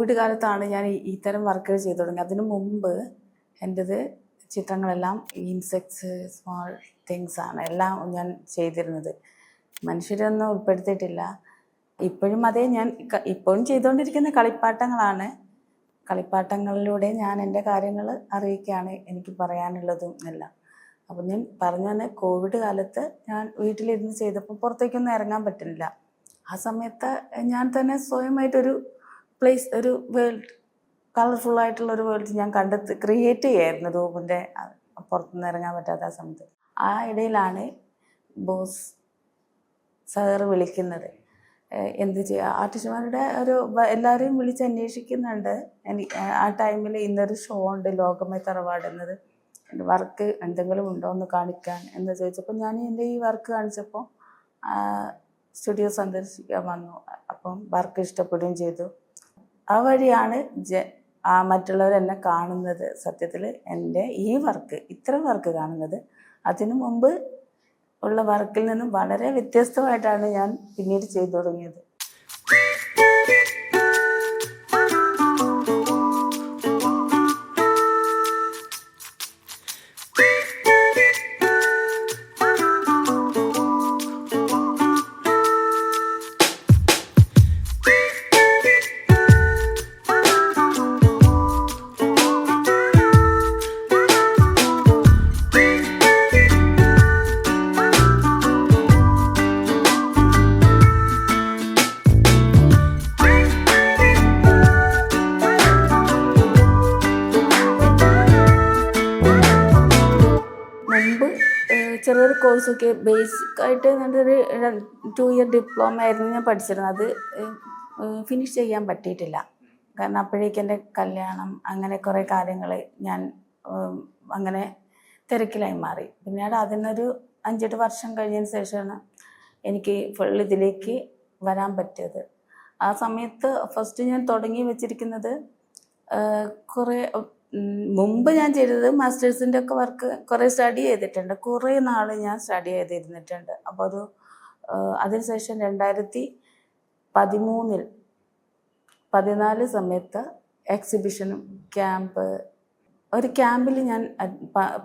Covid കാലത്താണ് ഞാൻ ഇത്തരം വർക്കുകൾ ചെയ്തു തുടങ്ങി അതിനു മുമ്പ് എന്റെത് ചിത്രങ്ങളെല്ലാം ഇൻസെക്ട്സ് സ്മോൾ തിങ്സ് ആണ് എല്ലാം ഞാൻ ചെയ്തിരുന്നത്. മനുഷ്യരൊന്നും ഉൾപ്പെടുത്തിയിട്ടില്ല. ഇപ്പോഴും അതേ ഞാൻ ഇപ്പോഴും ചെയ്തുകൊണ്ടിരിക്കുന്ന കളിപ്പാട്ടങ്ങളാണ്. കളിപ്പാട്ടങ്ങളിലൂടെ ഞാൻ എന്റെ കാര്യങ്ങൾ അറിയിക്കുകയാണ് എനിക്ക് പറയാനുള്ളതും എല്ലാം. അപ്പം ഞാൻ പറഞ്ഞു തന്നെ കോവിഡ് കാലത്ത് ഞാൻ വീട്ടിലിരുന്ന് ചെയ്തപ്പോൾ പുറത്തേക്കൊന്നും ഇറങ്ങാൻ പറ്റുന്നില്ല. ആ സമയത്ത് ഞാൻ തന്നെ സ്വയമായിട്ടൊരു പ്ലേസ് ഒരു വേൾഡ് കളർഫുൾ ആയിട്ടുള്ള ഒരു വേൾഡ് ഞാൻ കണ്ടെത്തി ക്രിയേറ്റ് ചെയ്യായിരുന്നു രൂപിന്റെ പുറത്തുനിന്ന് ഇറങ്ങാൻ പറ്റാത്ത ആ സമയത്ത്. ആ ഇടയിലാണ് ബോസ് സാറ് വിളിക്കുന്നത്. എന്ത് ചെയ്യുക ആർട്ടിസ്റ്റുമാരുടെ ഒരു എല്ലാവരെയും വിളിച്ച് അന്വേഷിക്കുന്നുണ്ട്. എനിക്ക് ആ ടൈമിൽ ഇന്നൊരു ഷോ ഉണ്ട് ലോകമേ തറവാട് എന്നത് എന്റെ വർക്ക് എന്തെങ്കിലും ഉണ്ടോ എന്ന് കാണിക്കാൻ എന്ന് ചോദിച്ചപ്പോൾ ഞാൻ എന്റെ ഈ വർക്ക് കാണിച്ചപ്പോൾ സ്റ്റുഡിയോ സന്ദർശിക്കാൻ വന്നു. അപ്പം വർക്ക് ഇഷ്ടപ്പെടുകയും ചെയ്തു. ആ വഴിയാണ് ജ ആ മറ്റുള്ളവരെന്നെ കാണുന്നത്. സത്യത്തിൽ എന്റെ ഈ വർക്ക് ഇത്ര വർക്ക് കാണുന്നത്. അതിനു മുമ്പ് ഉള്ള വർക്കിൽ നിന്നും വളരെ വ്യത്യസ്തമായിട്ടാണ് ഞാൻ പിന്നീട് ചെയ്തു തുടങ്ങിയത്. ചെറിയൊരു കോഴ്സൊക്കെ ബേസിക് ആയിട്ട് നല്ലൊരു ടു ഇയർ ഡിപ്ലോമ ആയിരുന്നു ഞാൻ പഠിച്ചിരുന്നത്. അത് ഫിനിഷ് ചെയ്യാൻ പറ്റിയിട്ടില്ല. കാരണം അപ്പോഴേക്കും എന്റെ കല്യാണം അങ്ങനെ കുറേ കാര്യങ്ങൾ ഞാൻ അങ്ങനെ തിരക്കിലായി മാറി. പിന്നീട് അതിനൊരു അഞ്ചെട്ട് വർഷം കഴിഞ്ഞതിന് ശേഷമാണ് എനിക്ക് ഫുൾ ഇതിലേക്ക് വരാൻ പറ്റിയത്. ആ സമയത്ത് ഫസ്റ്റ് ഞാൻ തുടങ്ങി വെച്ചിരിക്കുന്നത് കുറേ മുമ്പ് ഞാൻ ചെയ്തത് മാസ്റ്റേഴ്സിന്റെ ഒക്കെ വർക്ക് കുറേ സ്റ്റഡി ചെയ്തിട്ടുണ്ട്. കുറേ നാൾ ഞാൻ സ്റ്റഡി ചെയ്തിരുന്നിട്ടുണ്ട്. അപ്പോൾ ഒരു അതിനുശേഷം രണ്ടായിരത്തി പതിമൂന്നിൽ പതിനാല് സമയത്ത് എക്സിബിഷനും ക്യാമ്പ് ഒരു ക്യാമ്പിൽ ഞാൻ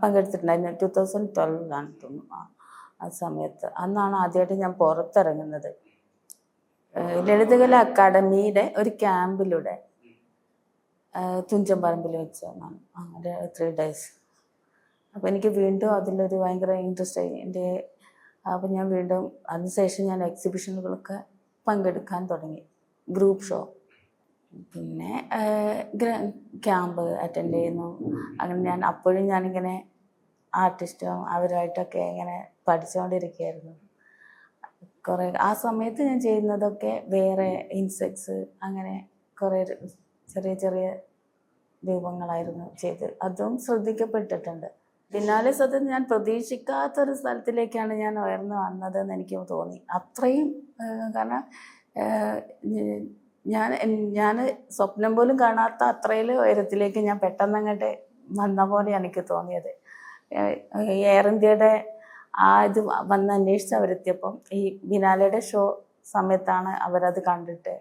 പങ്കെടുത്തിട്ടുണ്ടായിരുന്നു. ടു തൗസൻഡ് ട്വൽവിലാണ് തോന്നുന്നു ആ സമയത്ത്. അന്നാണ് ആദ്യമായിട്ട് ഞാൻ പുറത്തിറങ്ങുന്നത്. ലളിതകല അക്കാദമിയുടെ ഒരു ക്യാമ്പിലൂടെ ഏഹ് വെച്ച് വെച്ചാണ് അങ്ങനെ ത്രീ ഡേയ്സ് അപ്പോൾ എനിക്ക് വീണ്ടും അതിലൊരു ഭയങ്കര ഇൻട്രസ്റ്റ് ആയി. എന്റെ അപ്പോൾ ഞാൻ വീണ്ടും അതിനുശേഷം ഞാൻ എക്സിബിഷനുകളൊക്കെ പങ്കെടുക്കാൻ തുടങ്ങി. ഗ്രൂപ്പ് ഷോ പിന്നെ ക്യാമ്പ് അറ്റൻഡ് ചെയ്യുന്നു. അങ്ങനെ ഞാൻ അപ്പോഴും ഞാനിങ്ങനെ ആർട്ടിസ്റ്റും അവരുമായിട്ടൊക്കെ ഇങ്ങനെ പഠിച്ചുകൊണ്ടിരിക്കുകയായിരുന്നു. കുറേ ആ സമയത്ത് ഞാൻ ചെയ്യുന്നതൊക്കെ വേറെ ഇൻസെക്ട്സ് അങ്ങനെ കുറേ ചെറിയ ചെറിയ രൂപങ്ങളായിരുന്നു ചെയ്ത് അതും ശ്രദ്ധിക്കപ്പെട്ടിട്ടുണ്ട്. പിന്നാലെ സത്യം ഞാൻ പ്രതീക്ഷിക്കാത്തൊരു സ്ഥലത്തിലേക്കാണ് ഞാൻ ഉയർന്നു വന്നതെന്ന് എനിക്ക് തോന്നി. അത്രയും കാരണം ഞാൻ ഞാൻ സ്വപ്നം പോലും കാണാത്ത അത്രയിൽ ഉയരത്തിലേക്ക് ഞാൻ പെട്ടെന്ന് അങ്ങോട്ട് വന്ന പോലെ എനിക്ക് തോന്നിയത്. എയർ ഇന്ത്യയുടെ ആ ഇത് വന്ന് അന്വേഷിച്ച് അവരെത്തിയപ്പം ഈ ബിനാലയുടെ ഷോ സമയത്താണ് അവരത് കണ്ടിട്ട്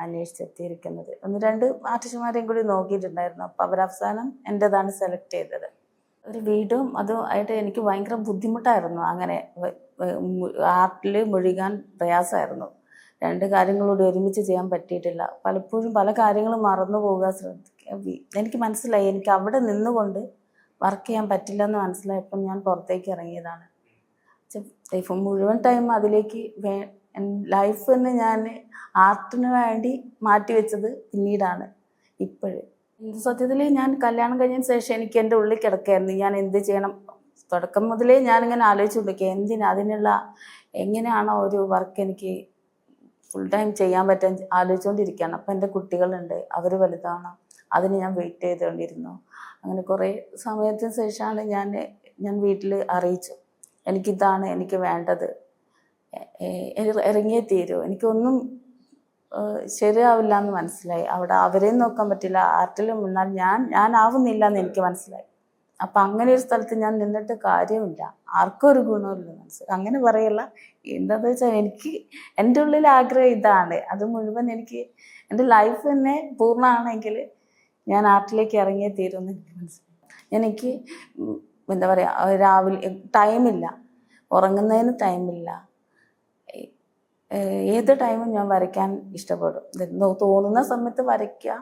അന്വേഷിച്ചെത്തിയിരിക്കുന്നത്. ഒന്ന് രണ്ട് ആർട്ടിസ്റ്റുമാരെയും കൂടി നോക്കിയിട്ടുണ്ടായിരുന്നു. അപ്പോൾ അവരവസാനം എന്റെതാണ് സെലക്ട് ചെയ്തത്. ഒരു വീടും അതും ആയിട്ട് എനിക്ക് ഭയങ്കര ബുദ്ധിമുട്ടായിരുന്നു. അങ്ങനെ ആർട്ടിൽ മുഴുകാൻ പ്രയാസമായിരുന്നു. രണ്ട് കാര്യങ്ങളോട് ഒരുമിച്ച് ചെയ്യാൻ പറ്റിയിട്ടില്ല. പലപ്പോഴും പല കാര്യങ്ങളും മറന്നു പോവുക ശ്രദ്ധിക്കുക എനിക്ക് മനസ്സിലായി. എനിക്ക് അവിടെ നിന്നുകൊണ്ട് വർക്ക് ചെയ്യാൻ പറ്റില്ല എന്ന് മനസ്സിലായപ്പോൾ ഞാൻ പുറത്തേക്ക് ഇറങ്ങിയതാണ്. ലൈഫ് മുഴുവൻ ടൈം അതിലേക്ക് വേ ലൈഫ് തന്നെ ഞാൻ ആർട്ടിന് വേണ്ടി മാറ്റിവെച്ചത് പിന്നീടാണ് ഇപ്പോഴും. സത്യത്തിൽ ഞാൻ കല്യാണം കഴിഞ്ഞതിന് ശേഷം എനിക്ക് എന്റെ ഉള്ളിൽ കിടക്കായിരുന്നു. ഞാൻ എന്ത് ചെയ്യണം? തുടക്കം മുതലേ ഞാനിങ്ങനെ ആലോചിച്ചുകൊണ്ടിരിക്കുക എന്തിനാ അതിനുള്ള എങ്ങനെയാണോ ഒരു വർക്ക് എനിക്ക് ഫുൾ ടൈം ചെയ്യാൻ പറ്റാൻ ആലോചിച്ചുകൊണ്ടിരിക്കുകയാണ് അപ്പം എന്റെ കുട്ടികളുണ്ട് അവർ വലുതാണ്. അതിന് ഞാൻ വെയിറ്റ് ചെയ്തുകൊണ്ടിരുന്നു അങ്ങനെ കുറേ സമയത്തിന് ശേഷമാണ് ഞാൻ ഞാൻ വീട്ടിൽ അറിയിച്ചു. എനിക്കിതാണ് എനിക്ക് വേണ്ടത്. ഇറങ്ങിയേ തീരൂ. എനിക്കൊന്നും ശരിയാവില്ല എന്ന് മനസ്സിലായി. അവിടെ അവരെയും നോക്കാൻ പറ്റില്ല. ആർട്ടിലും എന്നാൽ ഞാൻ ഞാൻ ആവുന്നില്ല എന്ന് എനിക്ക് മനസ്സിലായി. അപ്പം അങ്ങനെ ഒരു സ്ഥലത്ത് ഞാൻ നിന്നിട്ട് കാര്യമില്ല. ആർക്കും ഒരു ഗുണമില്ല മനസ്സിൽ അങ്ങനെ പറയല്ല. എന്താന്ന് വെച്ചാൽ എനിക്ക് എന്റെ ഉള്ളിൽ ആഗ്രഹം ഇതാണ്. അത് മുഴുവൻ എനിക്ക് എന്റെ ലൈഫ് തന്നെ പൂർണമാണെങ്കിൽ ഞാൻ ആർട്ടിലേക്ക് ഇറങ്ങിയേ തീരുമെന്ന് എനിക്ക് മനസ്സിലായി. എനിക്ക് എന്താ പറയുക രാവിലെ ടൈമില്ല ഉറങ്ങുന്നതിന് ടൈമില്ല ഏത് ടൈമും ഞാൻ വരയ്ക്കാൻ ഇഷ്ടപ്പെടും. തോന്നുന്ന സമയത്ത് വരയ്ക്കുക.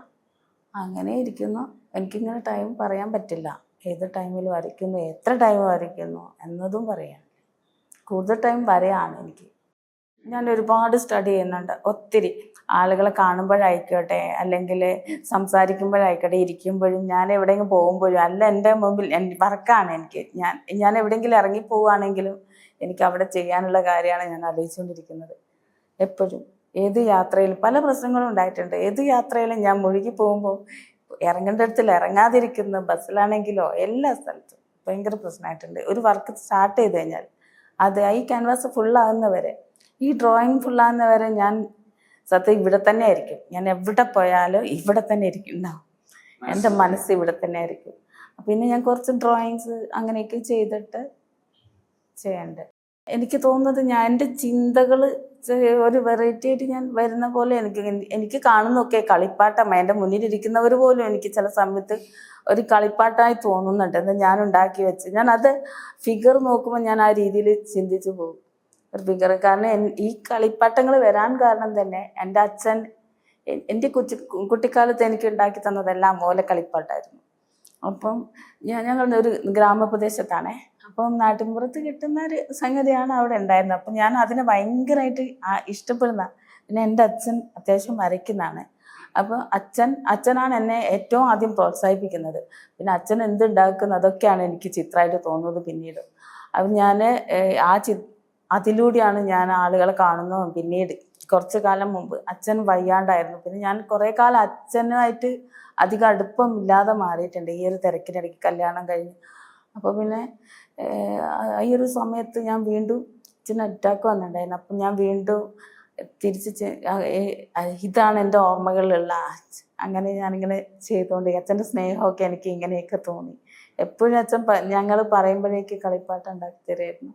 അങ്ങനെ ഇരിക്കുന്നു. എനിക്കിങ്ങനെ ടൈം പറയാൻ പറ്റില്ല. ഏത് ടൈമിൽ വരയ്ക്കുന്നു എത്ര ടൈം വരയ്ക്കുന്നു എന്നതും പറയാം കൂടുതൽ ടൈം വരയാണ് എനിക്ക്. ഞാൻ ഒരുപാട് സ്റ്റഡി ചെയ്യുന്നുണ്ട്. ഒത്തിരി ആളുകളെ കാണുമ്പോഴായിക്കോട്ടെ അല്ലെങ്കിൽ സംസാരിക്കുമ്പോഴായിക്കോട്ടെ ഇരിക്കുമ്പോഴും ഞാൻ എവിടെയെങ്കിലും പോകുമ്പോഴും അല്ല എന്റെ മുമ്പിൽ വർക്കാണ് എനിക്ക്. ഞാൻ ഞാൻ എവിടെയെങ്കിലും ഇറങ്ങി പോവുകയാണെങ്കിലും എനിക്ക് അവിടെ ചെയ്യാനുള്ള കാര്യമാണ് ഞാൻ ആലോചിച്ചുകൊണ്ടിരിക്കുന്നത്. എപ്പോഴും. ഏത് യാത്രയിലും പല പ്രശ്നങ്ങളും ഉണ്ടായിട്ടുണ്ട്. ഏത് യാത്രയിലും ഞാൻ മുഴുകി പോകുമ്പോൾ ഇറങ്ങേണ്ട ഇടത്തിൽ ഇറങ്ങാതിരിക്കുന്ന ബസ്സിലാണെങ്കിലോ എല്ലാ സ്ഥലത്തും ഭയങ്കര പ്രശ്നമായിട്ടുണ്ട്. ഒരു വർക്ക് സ്റ്റാർട്ട് ചെയ്ത് കഴിഞ്ഞാൽ അത് ഈ ക്യാൻവാസ് ഫുള്ളാകുന്നവരെ ഈ ഡ്രോയിങ് ഫുള്ളാകുന്നവരെ ഞാൻ സത്യം ഇവിടെ തന്നെ ആയിരിക്കും. ഞാൻ എവിടെ പോയാലും ഇവിടെ തന്നെ ഇരിക്കും ഉണ്ടാവും എന്റെ മനസ്സ് ഇവിടെ തന്നെ ആയിരിക്കും. പിന്നെ ഞാൻ കുറച്ച് ഡ്രോയിങ്സ് അങ്ങനെയൊക്കെ ചെയ്തിട്ട് ചെയ്യണ്ട്. എനിക്ക് തോന്നുന്നത് ഞാൻ എന്റെ ചിന്തകൾ ഒരു വെറൈറ്റി ആയിട്ട് ഞാൻ വരുന്ന പോലെ എനിക്ക് എനിക്ക് കാണുന്നൊക്കെ കളിപ്പാട്ടം. എന്റെ മുന്നിലിരിക്കുന്നവർ പോലും എനിക്ക് ചില സമയത്ത് ഒരു കളിപ്പാട്ടമായി തോന്നുന്നുണ്ട്. എന്താ ഞാൻ ഉണ്ടാക്കി വെച്ച്. ഞാൻ അത് ഫിഗർ നോക്കുമ്പോൾ ഞാൻ ആ രീതിയിൽ ചിന്തിച്ചു പോകും. ഒരു ഫിഗർ കാരണം ഈ കളിപ്പാട്ടങ്ങൾ വരാൻ കാരണം തന്നെ എന്റെ അച്ഛൻ എന്റെ കൊച്ചു കുട്ടിക്കാലത്ത് എനിക്ക് ഉണ്ടാക്കി തന്നതെല്ലാം ഓല കളിപ്പാട്ടായിരുന്നു. അപ്പം ഞാൻ ഞങ്ങൾ ഒരു ഗ്രാമപ്രദേശത്താണേ. അപ്പം നാട്ടിൻപുറത്ത് കിട്ടുന്ന ഒരു സംഗതിയാണ് അവിടെ ഉണ്ടായിരുന്നത്. അപ്പം ഞാൻ അതിനെ ഭയങ്കരമായിട്ട് ഇഷ്ടപ്പെടുന്ന പിന്നെ എന്റെ അച്ഛൻ അത്യാവശ്യം വരയ്ക്കുന്നതാണ്. അപ്പോൾ അച്ഛൻ അച്ഛനാണ് എന്നെ ഏറ്റവും ആദ്യം പ്രോത്സാഹിപ്പിക്കുന്നത്. പിന്നെ അച്ഛൻ എന്തുണ്ടാക്കുന്നത് അതൊക്കെയാണ് എനിക്ക് ചിത്രമായിട്ട് തോന്നുന്നത് പിന്നീട്. അപ്പം ഞാൻ ആ ചി അതിലൂടെയാണ് ഞാൻ ആളുകളെ കാണുന്നത് പിന്നീട്. കുറച്ച് കാലം മുമ്പ് അച്ഛൻ വയ്യാണ്ടായിരുന്നു. പിന്നെ ഞാൻ കുറേ കാലം അച്ഛനുമായിട്ട് അധികം അടുപ്പം ഇല്ലാതെ മാറിയിട്ടുണ്ട്. ഈ ഒരു തിരക്കിനിടയ്ക്ക് കല്യാണം കഴിഞ്ഞ്. അപ്പോൾ പിന്നെ ഈ ഒരു സമയത്ത് ഞാൻ വീണ്ടും അച്ഛന് അറ്റാക്ക് വന്നിട്ടുണ്ടായിരുന്നു. അപ്പം ഞാൻ വീണ്ടും തിരിച്ച് ഇതാണ് എന്റെ ഓർമ്മകളിലുള്ള. അങ്ങനെ ഞാനിങ്ങനെ ചെയ്തുകൊണ്ട് അച്ഛന്റെ സ്നേഹമൊക്കെ എനിക്ക് ഇങ്ങനെയൊക്കെ തോന്നി. എപ്പോഴും അച്ഛൻ ഞങ്ങൾ പറയുമ്പോഴേക്ക് കളിപ്പാട്ട് ഉണ്ടാക്കി തരുമായിരുന്നു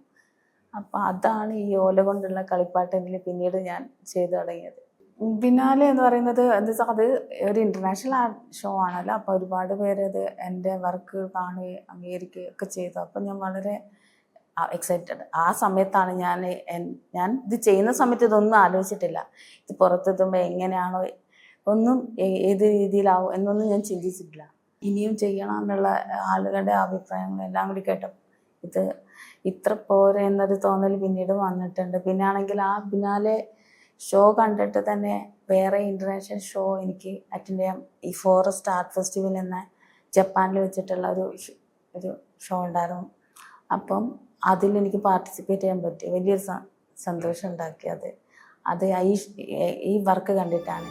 അപ്പം അതാണ് ഈ ഓല കൊണ്ടുള്ള കളിപ്പാട്ടത്തിൽ പിന്നീട് ഞാൻ ചെയ്തു തുടങ്ങിയത്. ബിനാലെ എന്ന് പറയുന്നത് എന്താ അത് ഒരു ഇന്റർനാഷണൽ ഷോ ആണല്ലോ. അപ്പോൾ ഒരുപാട് പേര് അത് എന്റെ വർക്ക് കാണുകയും അംഗീകരിക്കുകയും ഒക്കെ ചെയ്തു. അപ്പം ഞാൻ വളരെ എക്സൈറ്റഡ് ആ സമയത്താണ് ഞാൻ ഞാൻ ഇത് ചെയ്യുന്ന സമയത്ത് ഇതൊന്നും ആലോചിച്ചിട്ടില്ല. ഇത് പുറത്തെത്തുമ്പോൾ എങ്ങനെയാണോ ഒന്നും ഏത് രീതിയിലാവും എന്നൊന്നും ഞാൻ ചിന്തിച്ചിട്ടില്ല. ഇനിയും ചെയ്യണം എന്നുള്ള ആളുകളുടെ അഭിപ്രായങ്ങളെല്ലാം കൂടി കേട്ടപ്പോൾ ഇത് ഇത്ര പോരെ എന്നൊരു തോന്നൽ പിന്നീട് വന്നിട്ടുണ്ട്. പിന്നെ ആണെങ്കിൽ ആ പിന്നാലെ ഷോ കണ്ടിട്ട് തന്നെ വേറെ ഇന്റർനാഷണൽ ഷോ എനിക്ക് അറ്റൻഡ് ചെയ്യാം ഈ ഫോറസ്റ്റ് ആർട്ട് ഫെസ്റ്റിവൽ എന്ന ജപ്പാനിൽ വെച്ചിട്ടുള്ള ഒരു ഒരു ഷോ ഉണ്ടായിരുന്നു. അപ്പം അതിൽ എനിക്ക് പാർട്ടിസിപ്പേറ്റ് ചെയ്യാൻ പറ്റി. വലിയൊരു സന്തോഷം ഉണ്ടാക്കി അത്. അത് ഈ വർക്ക് കണ്ടിട്ടാണ്.